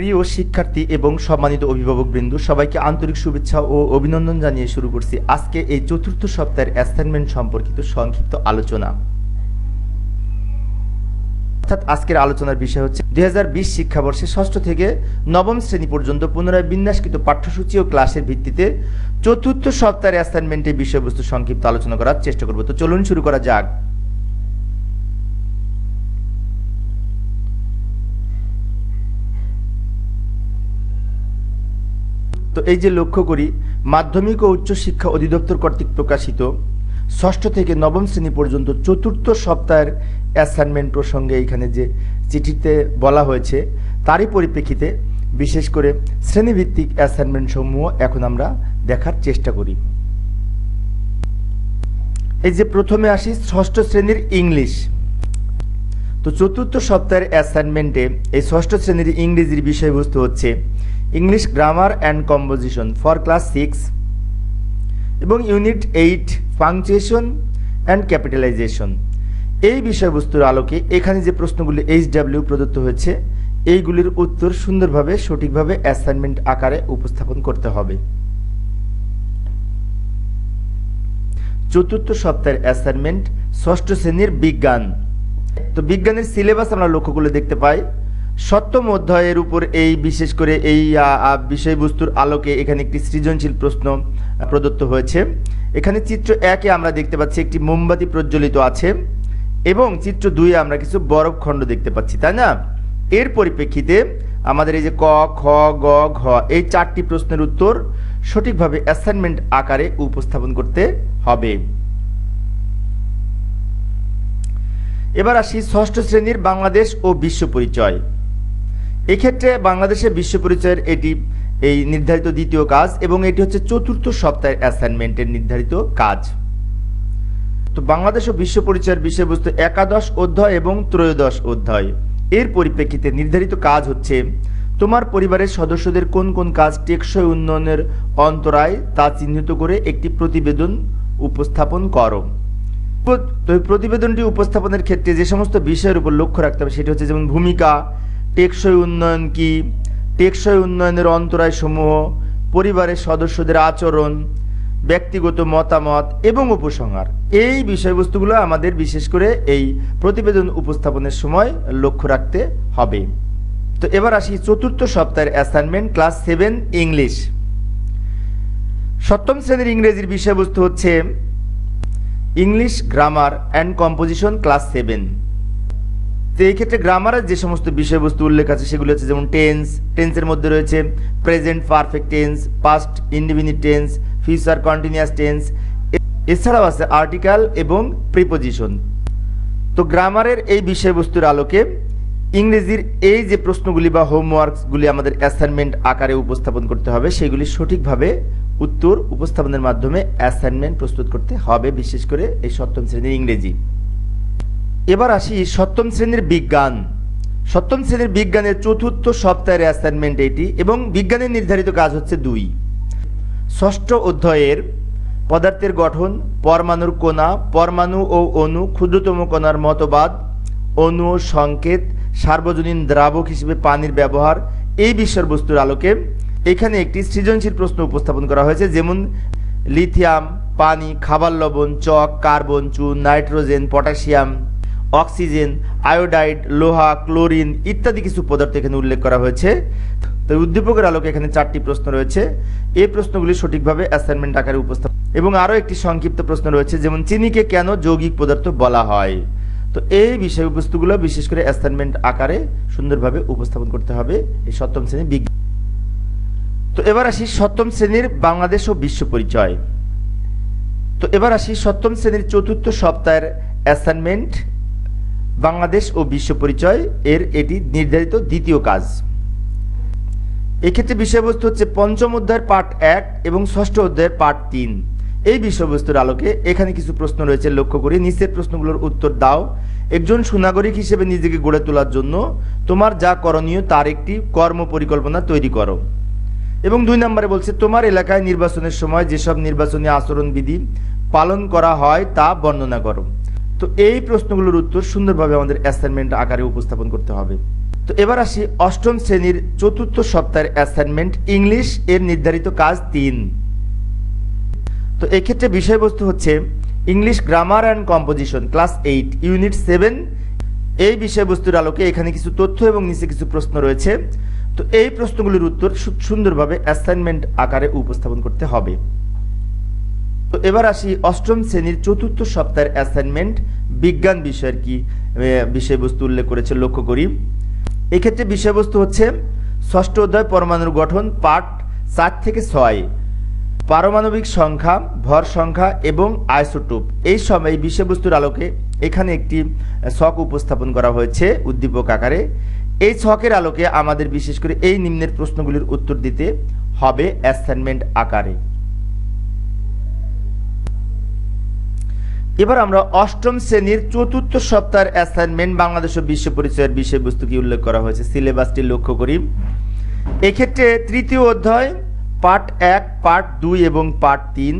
প্রিয় শিক্ষার্থী এবং সম্মানিত অভিভাবক বৃন্দু, সবাইকে আন্তরিক শুভেচ্ছা ও অভিনন্দন জানিয়ে শুরু করছি আজকে এই চতুর্থ সপ্তাহের অ্যাসাইনমেন্ট সম্পর্কিত সংক্ষিপ্ত আলোচনা। অর্থাৎ আজকের আলোচনার বিষয় হচ্ছে, দুই হাজার বিশ শিক্ষাবর্ষে ষষ্ঠ থেকে নবম শ্রেণি পর্যন্ত পুনরায় বিন্যাসকৃত পাঠ্যসূচি ও ক্লাসের ভিত্তিতে চতুর্থ সপ্তাহের অ্যাসাইনমেন্টের বিষয়বস্তু সংক্ষিপ্ত আলোচনা করার চেষ্টা করব। তো চলুন শুরু করা যাক। তো এই যে লক্ষ্য করি, মাধ্যমিক ও উচ্চ শিক্ষা অধিদপ্তর কর্তৃক প্রকাশিত, ষষ্ঠ থেকে নবম শ্রেণি পর্যন্ত চতুর্থ সপ্তাহের অ্যাসাইনমেন্ট প্রসঙ্গে এখানে যে চিঠিতে বলা হয়েছে, তারই পরিপ্রেক্ষিতে বিশেষ করে শ্রেণীভিত্তিক অ্যাসাইনমেন্ট সমূহ এখন আমরা দেখার চেষ্টা করি। এই যে প্রথমে আসি ষষ্ঠ শ্রেণির ইংলিশ। তো চতুর্থ সপ্তাহের অ্যাসাইনমেন্টে এই ষষ্ঠ শ্রেণির ইংরেজির বিষয়বস্তু হচ্ছে English grammar and composition for class six এবং unit eight punctuation and capitalisation এই বিষয়বস্তুর আলোকে এখানে যে প্রশ্নগুলি এইচ ডাব্লিউ প্রদত্ত হয়েছে, এইগুলির উত্তর সুন্দরভাবে, সঠিকভাবে অ্যাসাইনমেন্ট আকারে উপস্থাপন করতে হবে। চতুর্থ সপ্তাহের অ্যাসাইনমেন্ট ষষ্ঠ শ্রেণির বিজ্ঞান। তো বিজ্ঞানের সিলেবাস আমরা লক্ষ্য করলে দেখতে পাই, সপ্তম অধ্যায়ের উপর এই বিশেষ করে এই বিষয়বস্তুর আলোকে এখানে একটি সৃজনশীল প্রশ্ন প্রদত্ত হয়েছে। এখানে চিত্র একে আমরা দেখতে পাচ্ছি, একটি মোমবাতি প্রজ্বলিত আছে এবং চিত্র দুইয়ে আমরা কিছু বরফ খণ্ড দেখতে পাচ্ছি, তাই না? এর পরিপ্রেক্ষিতে আমাদের এই যে ক, খ, গ, ঘ, এই চারটি প্রশ্নের উত্তর সঠিকভাবে অ্যাসাইনমেন্ট আকারে উপস্থাপন করতে হবে। এবার আসি ষষ্ঠ শ্রেণির বাংলাদেশ ও বিশ্ব পরিচয়। এক্ষেত্রে বাংলাদেশের বিশ্ব পরিচয়ের এটি, এই নির্ধারিত দ্বিতীয় কাজ এবং এটি হচ্ছে চতুর্থ সপ্তাহের অ্যাসাইনমেন্টের নির্ধারিত কাজ। তো বাংলাদেশ ও বিশ্ব পরিচয়ের বিষয়বস্তু একাদশ অধ্যায় এবং ত্রয়োদশ অধ্যায়। এর পরিপ্রেক্ষিতে নির্ধারিত কাজ হচ্ছে, তোমার পরিবারের সদস্যদের কোন কোন কাজ টেকসই উন্নয়নের অন্তরায় তা চিহ্নিত করে একটি প্রতিবেদন উপস্থাপন করো। প্রতিবেদনটি উপস্থাপনের ক্ষেত্রে যে সমস্ত বিষয়ের উপর লক্ষ্য রাখতে হবে সেটি হচ্ছে যেমন ভূমিকা, টেকসই উন্নয়ন কি, টেকসই উন্নয়নের অন্তরায় সমূহ পরিবারের সদস্যদের আচরণ, ব্যক্তিগত মতামত এবং উপসংহার। এই বিষয়বস্তুগুলো আমাদের বিশেষ করে এই প্রতিবেদন উপস্থাপনের সময় লক্ষ্য রাখতে হবে। তো এবার আসি চতুর্থ সপ্তাহের অ্যাসাইনমেন্ট ক্লাস সেভেন ইংলিশ সপ্তম শ্রেণির ইংরেজির বিষয়বস্তু হচ্ছে English, grammar and composition class seven তো এই ক্ষেত্রে গ্রামারের যে সমস্ত বিষয়বস্তু উল্লেখ আছে, সেগুলো হচ্ছে যেমন টেন্স টেন্সের মধ্যে রয়েছে present perfect tense past indefinite tense future continuous tense এছাড়াও আছে আর্টিকেল এবং প্রিপোজিশন তো গ্রামারের এই বিষয়বস্তুর আলোকে ইংরেজির এই যে প্রশ্নগুলি বা হোমওয়ার্কসগুলি আমাদের অ্যাসাইনমেন্ট আকারে উপস্থাপন করতে হবে, সেগুলি সঠিকভাবে উত্তর উপস্থাপনের মাধ্যমে অ্যাসাইনমেন্ট প্রস্তুত করতে হবে, বিশেষ করে এই সপ্তম শ্রেণির ইংরেজি। এবার আসি সপ্তম শ্রেণির বিজ্ঞান। সপ্তম শ্রেণির বিজ্ঞানের চতুর্থ সপ্তাহের অ্যাসাইনমেন্ট এটি এবং বিজ্ঞানের নির্ধারিত কাজ হচ্ছে দুই। ষষ্ঠ অধ্যায়ের পদার্থের গঠন, পরমাণুর কোনা পরমাণু ও অণু, ক্ষুদ্রতম কণার মতবাদ, অণু সংকেত, সার্বজনীন দ্রাবক হিসেবে পানির ব্যবহার, এই বিষয়বস্তুর আলোকে এখানে একটি সৃজনশীল প্রশ্ন উপস্থাপন করা হয়েছে, যেমন লিথিয়াম, পানি, খাবার লবণ, চক, কার্বন, চুন, নাইট্রোজেন, পটাশিয়াম, অক্সিজেন, আয়োডাইড, লোহা, ক্লোরিন ইত্যাদি কিছু পদার্থ এখানে উল্লেখ করা হয়েছে। তো উদ্দীপকের আলোকে এখানে চারটি প্রশ্ন রয়েছে। এই প্রশ্নগুলি সঠিকভাবে অ্যাসাইনমেন্ট আকারে উপস্থাপন এবং আরও একটি সংক্ষিপ্ত প্রশ্ন রয়েছে, যেমন চিনিকে কেন যৌগিক পদার্থ বলা হয়? তো এই বিষয়বস্তুগুলো বিশেষ করে অ্যাসাইনমেন্ট আকারে সুন্দরভাবে উপস্থাপন করতে হবে। এই সপ্তম শ্রেণির বিজ্ঞান তো এবার আসি সপ্তম শ্রেণির বাংলাদেশ ও বিশ্ব পরিচয়। তো এবার আসি সপ্তম শ্রেণির চতুর্থ সপ্তাহের অ্যাসাইনমেন্ট বাংলাদেশ ও বিশ্ব পরিচয়, এর এটি নির্ধারিত দ্বিতীয় কাজ। এক্ষেত্রে বিষয়বস্তু হচ্ছে পঞ্চম অধ্যায়ের পার্ট এক এবং ষষ্ঠ অধ্যায়ের পাঠ তিন। এই বিষয়বস্তুর আলোকে এখানে কিছু প্রশ্ন রয়েছে, লক্ষ্য করি নিচের প্রশ্নগুলোর উত্তর দাও। একজন সুনাগরিক হিসেবে নিজেকে গড়ে তোলার জন্য তোমার যা করণীয় তার একটি কর্ম পরিকল্পনা তৈরি করো। এবং দুই নম্বরে বলছে, তোমার এলাকায় নির্বাচনের সময় যেসব নির্বাচনী আচরণবিধি পালন করা হয় তা বর্ণনা করো। তো এই প্রশ্নগুলোর উত্তর সুন্দরভাবে আমাদের অ্যাসাইনমেন্ট আকারে উপস্থাপন করতে হবে। তো এবার আসি অষ্টম শ্রেণির চতুর্থ সপ্তাহের অ্যাসাইনমেন্ট, ইংলিশ এর নির্ধারিত কাজ তিন। তো এক্ষেত্রে বিষয়বস্তু হচ্ছে, English grammar and composition, class eight, unit seven. এই বিষয়বস্তুর আলোকে এখানে কিছু তথ্য এবং নিচে কিছু প্রশ্ন রয়েছে। তো এই প্রশ্নগুলির উত্তর সুন্দরভাবে অ্যাসাইনমেন্ট আকারে উপস্থাপন করতে হবে। তো এবার আসি অষ্টম শ্রেণির চতুর্থ সপ্তাহের অ্যাসাইনমেন্ট বিজ্ঞান বিষয়ের কি বিষয়বস্তু উল্লেখ করেছে লক্ষ্য করি। এক্ষেত্রে বিষয়বস্তু হচ্ছে ষষ্ঠ অধ্যায় পরমাণুর গঠন, পাঠ চার থেকে ছয়। পারমাণবিক সংখ্যা, ভর সংখ্যা এবং আইসোটোপ। এই সময় বিষয়বস্তুর আলোকে এখানে একটি ছক উপস্থাপন করা হয়েছে উদ্দীপক আকারে। এই ছকের আলোকে আমাদের বিশেষ করে এই নিম্নের প্রশ্নগুলির উত্তর দিতে হবে অ্যাসাইনমেন্ট আকারে। এবার আমরা অষ্টম শ্রেণির চতুর্থ সপ্তাহের অ্যাসাইনমেন্ট বাংলাদেশ ও বিশ্ব পরিচয়ের বিষয়বস্তু কি উল্লেখ করা হয়েছে? সিলেবাসটি লক্ষ্য করি। এক্ষেত্রে তৃতীয় অধ্যায়, পার্ট এক, পার্ট দুই এবং পার্ট তিন।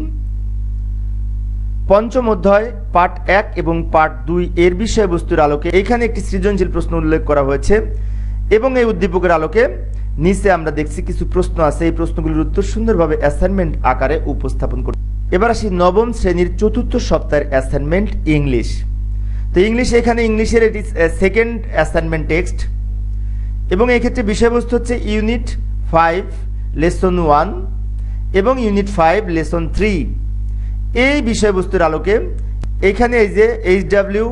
পঞ্চম অধ্যায় পার্ট এক এবং পার্ট দুই এর বিষয়বস্তুর আলোকে এখানে একটি সৃজনশীল প্রশ্ন উল্লেখ করা হয়েছে। এবং এই উদ্দীপকের আলোকে নিচে আমরা দেখছি কিছু প্রশ্ন আছে। এই প্রশ্নগুলির উত্তর সুন্দরভাবে অ্যাসাইনমেন্ট আকারে উপস্থাপন করতে এবার আসি নবম শ্রেণির চতুর্থ সপ্তাহের অ্যাসাইনমেন্ট ইংলিশ তো ইংলিশ এখানে ইংলিশের এটি সেকেন্ড অ্যাসাইনমেন্ট টেক্সট এবং এক্ষেত্রে বিষয়বস্তু হচ্ছে ইউনিট ফাইভ লেসন ওয়ান এবং ইউনিট ফাইভ লেসন থ্রি এই বিষয়বস্তুর আলোকে এখানে এই যে এইচ ডাব্লিউ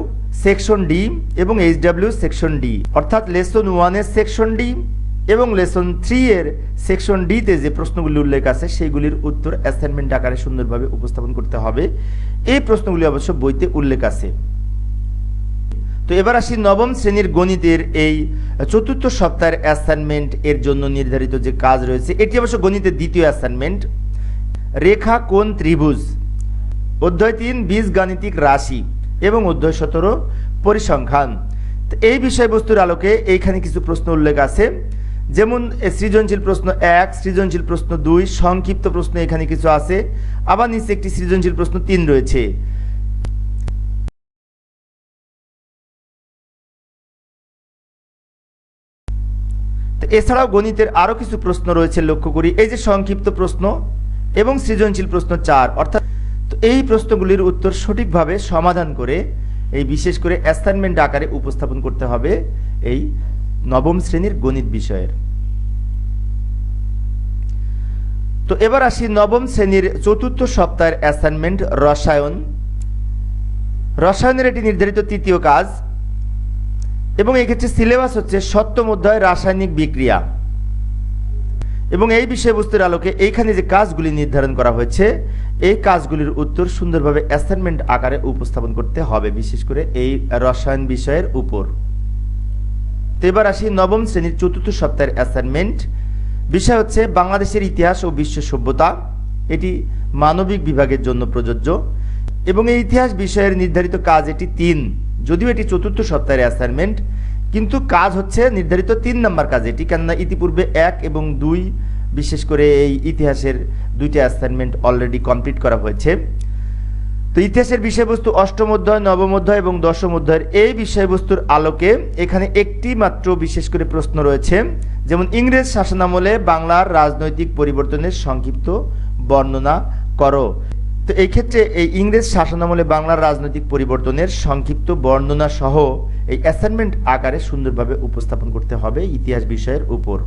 সেকশন ডি এবং এইচ ডাব্লিউ সেকশন ডি অর্থাৎ লেসন ওয়ানের সেকশন ডি এবং লেসন থ্রি এর সেকশন ডিতে যে প্রশ্নগুলি উল্লেখ আছে সেইগুলির উত্তর অ্যাসাইনমেন্ট আকারে সুন্দরভাবে উপস্থাপন করতে হবে। এই প্রশ্নগুলি অবশ্য বইতে উল্লেখ আছে। তো এবার আসি নবম শ্রেণির গণিতের এই চতুর্থ সপ্তাহের অ্যাসাইনমেন্ট এর জন্য নির্ধারিত যে কাজ রয়েছে, এটি অবশ্য গণিতের দ্বিতীয় অ্যাসাইনমেন্ট রেখা কোণ ত্রিভুজ। অধ্যায় তিন, বীজ গাণিতিক রাশি এবং অধ্যায় সতেরো, পরিসংখ্যান। এই বিষয়বস্তুর আলোকে এইখানে কিছু প্রশ্ন উল্লেখ আছে। যেমন সৃজনশীল প্রশ্ন এক, সৃজনশীল প্রশ্ন দুই, সংক্ষিপ্ত প্রশ্ন এখানে কিছু আছে। আবার নিচে একটি সৃজনশীল প্রশ্ন তিন রয়েছে। এছাড়াও গণিতের আরও কিছু প্রশ্ন রয়েছে লক্ষ্য করি। এই যে সংক্ষিপ্ত প্রশ্ন এবং সৃজনশীল প্রশ্ন চার, অর্থাৎ এই প্রশ্নগুলির উত্তর সঠিকভাবে সমাধান করে এই বিশেষ করে অ্যাসাইনমেন্ট আকারে উপস্থাপন করতে হবে এই নবম শ্রেণির গণিত বিষয়ের। তো এবার আসি নবম শ্রেণির চতুর্থ সপ্তাহের অ্যাসাইনমেন্ট রসায়ন। রসায়নের এটি নির্ধারিত তৃতীয় কাজ এবং এক্ষেত্রে সিলেবাস হচ্ছে সপ্তম অধ্যায় রাসায়নিক বিক্রিয়া। এবং এই বিষয়বস্তুর আলোকে এইখানে যে কাজগুলি নির্ধারণ করা হয়েছে, এই কাজগুলির উত্তর সুন্দরভাবে অ্যাসাইনমেন্ট আকারে উপস্থাপন করতে হবে, বিশেষ করে এই রসায়ন বিষয়ের উপর। এবার আসি নবম শ্রেণির চতুর্থ সপ্তাহের অ্যাসাইনমেন্ট। বিষয় হচ্ছে বাংলাদেশের ইতিহাস ও বিশ্ব সভ্যতা। এটি মানবিক বিভাগের জন্য প্রযোজ্য। এবং এই ইতিহাস বিষয়ের নির্ধারিত কাজ এটি তিন। যদিও এটি চতুর্থ সপ্তাহের অ্যাসাইনমেন্ট কিন্তু কাজ হচ্ছে নির্ধারিত তিন নম্বর কাজ। এটি কেননা ইতিপূর্বে এক এবং দুই, বিশেষ করে এই ইতিহাসের দুইটি অ্যাসাইনমেন্ট অলরেডি কমপ্লিট করা হয়েছে। তো ইতিহাসের বিষয়বস্তু অষ্টম অধ্যায়, নবম অধ্যায় এবং দশম অধ্যায়ের এই বিষয়বস্তুর আলোকে এখানে একটি মাত্র বিশেষ করে প্রশ্ন রয়েছে, যেমন ইংরেজ শাসনামলে বাংলার রাজনৈতিক পরিবর্তনের সংক্ষিপ্ত বর্ণনা করো। তো এই ক্ষেত্রে এই ইংরেজ শাসনামলে বাংলার রাজনৈতিক পরিবর্তনের সংক্ষিপ্ত বর্ণনা সহ এই অ্যাসাইনমেন্ট আকারে সুন্দরভাবে উপস্থাপন করতে হবে ইতিহাস বিষয়ের উপর।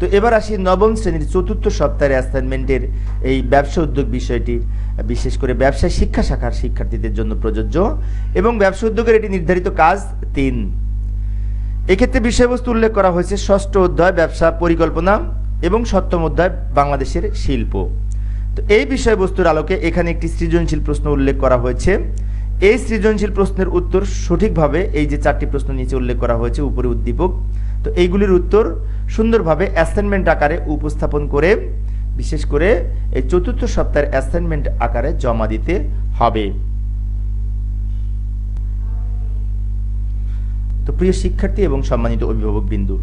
তো এবার আসি নবম শ্রেণির চতুর্থ সপ্তাহের অ্যাসাইনমেন্টের এই ব্যবসা উদ্যোগ বিষয়টি, বিশেষ করে ব্যবসায় শিক্ষা শাখার শিক্ষার্থীদের জন্য প্রযোজ্য এবং ব্যবসা উদ্যোগের এটি নির্ধারিত কাজ তিন। এক্ষেত্রে বিষয়বস্তু উল্লেখ করা হয়েছে ষষ্ঠ অধ্যায় ব্যবসা পরিকল্পনা এবং সপ্তম অধ্যায় বাংলাদেশের শিল্প। তো এই বিষয়বস্তুর আলোকে এখানে একটি সৃজনশীল প্রশ্ন উল্লেখ করা হয়েছে। এই সৃজনশীল প্রশ্নের উত্তর সঠিকভাবে এই যে চারটি প্রশ্ন নিচে উল্লেখ করা হয়েছে, উপরে উদ্দীপক। তো এইগুলির উত্তর সুন্দরভাবে অ্যাসাইনমেন্ট আকারে উপস্থাপন করে, বিশেষ করে এই চতুর্থ সপ্তাহের অ্যাসাইনমেন্ট আকারে জমা দিতে হবে। প্রিয় শিক্ষার্থী এবং সম্মানিত অভিভাবক বিন্দু।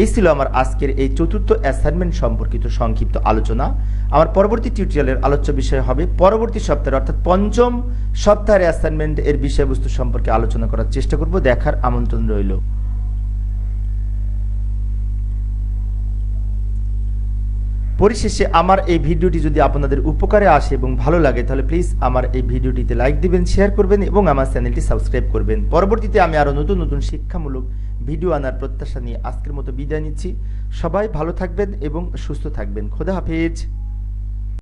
এই ছিল আমার আজকের এই চতুর্থ অ্যাসাইনমেন্ট সম্পর্কিত সংক্ষিপ্ত আলোচনা। আমার পরবর্তী টিউটোরিয়ালের আলোচ্য বিষয় হবে পরবর্তী সপ্তাহের অর্থাৎ পঞ্চম সপ্তাহের অ্যাসাইনমেন্ট এর বিষয়বস্তু সম্পর্কে আলোচনা করার চেষ্টা করব। দেখার আমন্ত্রণ রইল। পরিশেষে আমার এই ভিডিওটি যদি আপনাদের উপকারে আসে এবং ভালো লাগে, তাহলে প্লিজ আমার এই ভিডিওটিতে লাইক দিবেন শেয়ার করবেন এবং আমার চ্যানেলটি সাবস্ক্রাইব করবেন। পরবর্তীতে আমি আরও নতুন নতুন শিক্ষামূলক ভিডিও আনার প্রত্যাশা নিয়ে আজকের মতো বিদায় নিচ্ছি। সবাই ভালো থাকবেন এবং সুস্থ থাকবেন। খোদা হাফেজ।